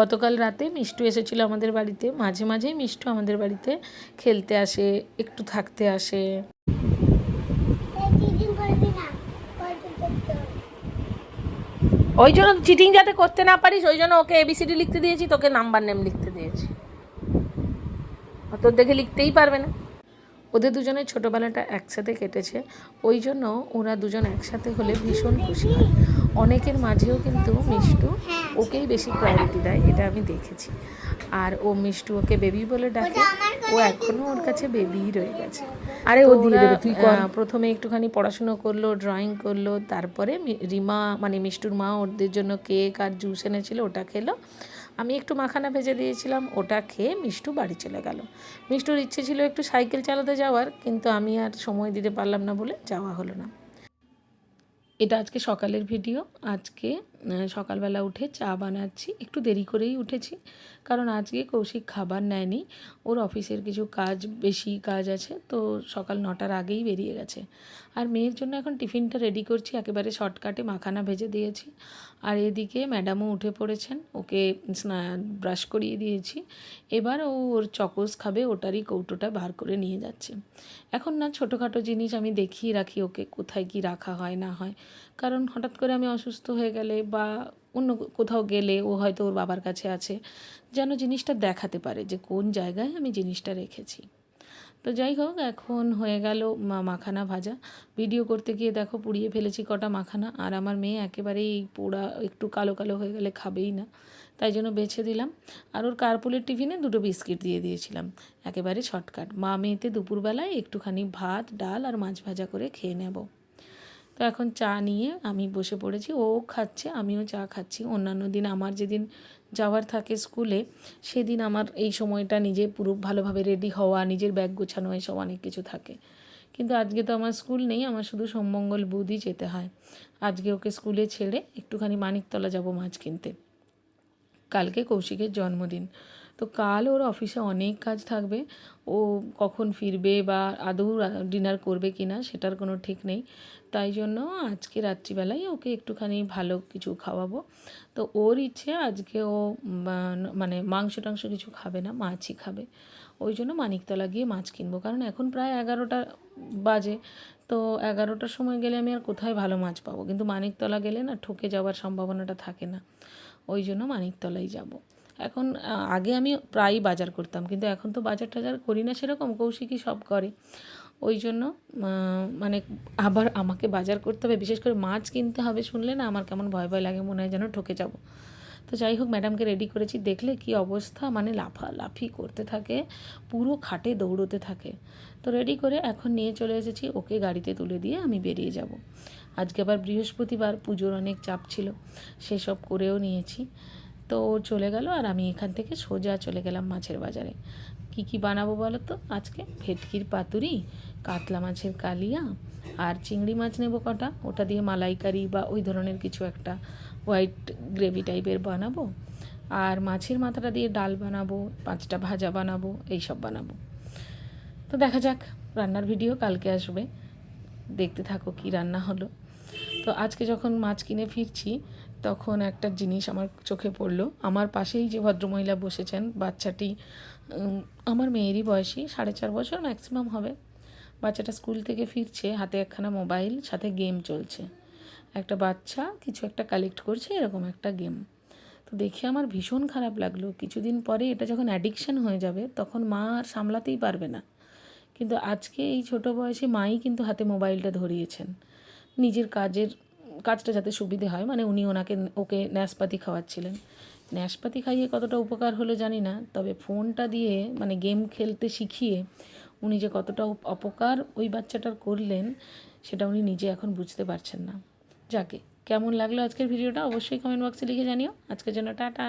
গতকাল রাতে মিষ্টু এসেছিল আমাদের বাড়িতে। মাঝে মাঝেই মিষ্টু আমাদের বাড়িতে খেলতে আসে, একটু থাকতে আসে। ওই জন্য চিটিং যাতে করতে না পারিস, ওই জন্য ওকে এবিসিডি লিখতে দিয়েছি, তোকে নাম্বার নেম লিখতে দিয়েছি। অত দেখে লিখতেই পারবে না। ওদের দুজনের ছোটোবেলাটা একসাথে কেটেছে ওই জন্য ওরা দুজন একসাথে হলে ভীষণ খুশি হয়। অনেকের মাঝেও কিন্তু মিষ্টু ওকেই বেশি প্রায়োরিটি দেয় এটা আমি দেখেছি। আর ও মিষ্টু ওকে বেবি বলে ডাকে ও এখনও ওর কাছে বেবিই রয়ে গেছে। আরে ও তুই প্রথমে একটুখানি পড়াশুনো করল ড্রয়িং করল তারপরে মি- রিমা মানে মিষ্টুর মা ওদের জন্য কেক আর জুস এনেছিল ওটা খেলো। আমি একটু মাখানা ভেজে দিয়েছিলাম, ওটা খেয়ে মিষ্টু বাড়ি চলে গেল। মিষ্টুর ইচ্ছে ছিল একটু সাইকেল চালাতে যাওয়ার, কিন্তু আমি আর সময় দিতে পারলাম না বলে যাওয়া হলো না। এটা আজকে সকালের ভিডিও, আজকে সকালবেলা উঠে চা বানাচ্ছি। একটু দেরি করেই উঠেছি, কারণ আজকে কৌশিক খাবার নেয়নি। ওর অফিসের কিছু কাজ, বেশি কাজ আছে, তো সকাল নটার আগেই বেরিয়ে গেছে। আর মেয়ের জন্য এখন টিফিনটা রেডি করছি, একেবারে শর্টকাটে মাখানা ভেজে দিয়েছি। আর এদিকে ম্যাডামও উঠে পড়েছেন, ওকে স্না- ব্রাশ করিয়ে দিয়েছি। এবার ও ওর চকোস খাবে, ওটারই কৌটোটা বার করে নিয়ে যাচ্ছে। এখন না, ছোটোখাটো জিনিস আমি দেখিয়ে রাখি ওকে, কোথায় কি রাখা হয় না হয়। কারণ হঠাৎ করে আমি অসুস্থ হয়ে গেলে বা অন্য কোথাও গেলে ও হয়তো ওর বাবার কাছে আছে, যেন জিনিসটা দেখাতে পারে যে কোন জায়গায় আমি জিনিসটা রেখেছি। তো যাই হোক, এখন হয়ে গেল মাখানা ভাজা। ভিডিও করতে গিয়ে দেখো পুড়িয়ে ফেলেছি কটা মাখানা। আর আমার মেয়ে একেবারেই পোড়া, একটু কালো কালো হয়ে গেলে খাবেই না। তাই জন্য বেছে দিলাম। আর ওর কার্পুলের টিফিনে দুটো বিস্কিট দিয়ে দিয়েছিলাম। একেবারে শর্টকাট। মা মেয়েতে দুপুরবেলায় একটুখানি ভাত, ডাল আর মাছ ভাজা করে খেয়ে নেব। তো এখন চা নিয়ে আমি বসে পড়েছি। ও খাচ্ছে, আমিও চা খাচ্ছি। অন্যান্য দিন আমার যেদিন যাওয়ার থাকে স্কুলে, সেদিন আমার এই সময়টা নিজে পুরো ভালোভাবে রেডি হওয়া, নিজের ব্যাগ গোছানো, এসব অনেক কিছু থাকে। কিন্তু আজকে তো আমার স্কুল নেই, আমার শুধু সোমমঙ্গল বুধই যেতে হয়। আজকে ওকে স্কুলে ছেড়ে একটুখানি মানিকতলা যাব মাছ কিনতে। কালকে কৌশিকের জন্মদিন। তো কাল ওর অফিসে অনেক কাজ থাকবে। ও কখন ফিরবে বা আদৌ ডিনার করবে কি না সেটার কোনো ঠিক নেই। তাই জন্য আজকে রাত্রিবেলায় ওকে একটুখানি ভালো কিছু খাওয়াবো। তো ওর ইচ্ছে আজকে ও মানে মাংস টাংস কিছু খাবে না, মাছই খাবে। ওই জন্য মানিকতলা গিয়ে মাছ কিনবো। কারণ এখন প্রায় এগারোটা বাজে। তো এগারোটার সময় গেলে আমি আর কোথায় ভালো মাছ পাবো? কিন্তু মানিকতলা গেলে না ঠকে যাওয়ার সম্ভাবনাটা থাকে না। ওই জন্য মানিকতলাই যাব। এখন আগে আমি প্রায়ই বাজার করতাম, কিন্তু এখন তো বাজার টাজার করি না সেরকম, কৌশিকই সব করে। ওই জন্য মানে আবার আমাকে বাজার করতে হবে, বিশেষ করে মাছ কিনতে হবে শুনলে না আমার কেমন ভয় ভয় লাগে, মনে হয় যেন ঠকে যাব। তো যাই হোক ম্যাডামকে রেডি করেছি, দেখলে কি অবস্থা মানে লাফালাফি করতে থাকে, পুরো খাটে দৌড়তে থাকে। তো রেডি করে এখন নিয়ে চলে এসেছি, ওকে গাড়িতে তুলে দিয়ে আমি বেরিয়ে যাব। আজকে আবার বৃহস্পতিবার, পুজোর অনেক চাপ ছিল, সেসব করেও নিয়েছি। তো ও চলে গেল আর আমি এখান থেকে সোজা চলে গেলাম মাছের বাজারে। কি কি বানাবো বলো তো? আজকে ভেটকির পাতুরি, কাতলা মাছের কালিয়া আর চিংড়ি মাছ নেব কটা। ওটা দিয়ে মালাইকারি বা ওই ধরনের কিছু একটা হোয়াইট গ্রেভি টাইপের বানাবো। আর মাছের মাথাটা দিয়ে ডাল বানাবো, পাঁচটা ভাজা বানাবো, এইসব বানাবো। তো দেখা যাক, রান্নার ভিডিও কালকে আসবে। দেখতে থাকো কি রান্না হলো। তো আজকে যখন মাছ কিনে ফিরছি তখন একটা জিনিস আমার চোখে পড়ল। আমার পাশেই যে ভদ্রমহিলা বসেছেন, বাচ্চাটি আমার মেয়েরই বয়সী, সাড়ে চার বছর ম্যাক্সিমাম হবে। বাচ্চাটা স্কুল থেকে ফিরছে, হাতে একখানা মোবাইল সাথে গেম চলছে। একটা বাচ্চা, কিছু একটা কালেক্ট করছে, এরকম একটা গেম তো দেখে আমার ভীষণ খারাপ লাগল। কিছুদিন পরে এটা যখন অ্যাডিকশান হয়ে যাবে, তখন মা আর সামলাতেই পারবে না। কিন্তু আজকে এই ছোট বয়সে মাই কিন্তু হাতে মোবাইলটা ধরিয়েছেন। নিজের কাজের কাজটা যাতে সুবিধে হয় মানে উনি ওনাকে, ওকে ন্যাসপাতি খাওয়াচ্ছিলেন। ন্যাসপাতি খাইয়ে কতটা উপকার হলো জানি না, তবে ফোনটা দিয়ে মানে গেম খেলতে শিখিয়ে উনি যে কতটা অপকার ওই বাচ্চাটার করলেন, সেটা উনি নিজে এখন বুঝতে পারছেন না। যাকে, কেমন লাগল আজকের ভিডিওটা অবশ্যই কমেন্ট বক্সে লিখে জানিও। আজকের জন্য টাটা।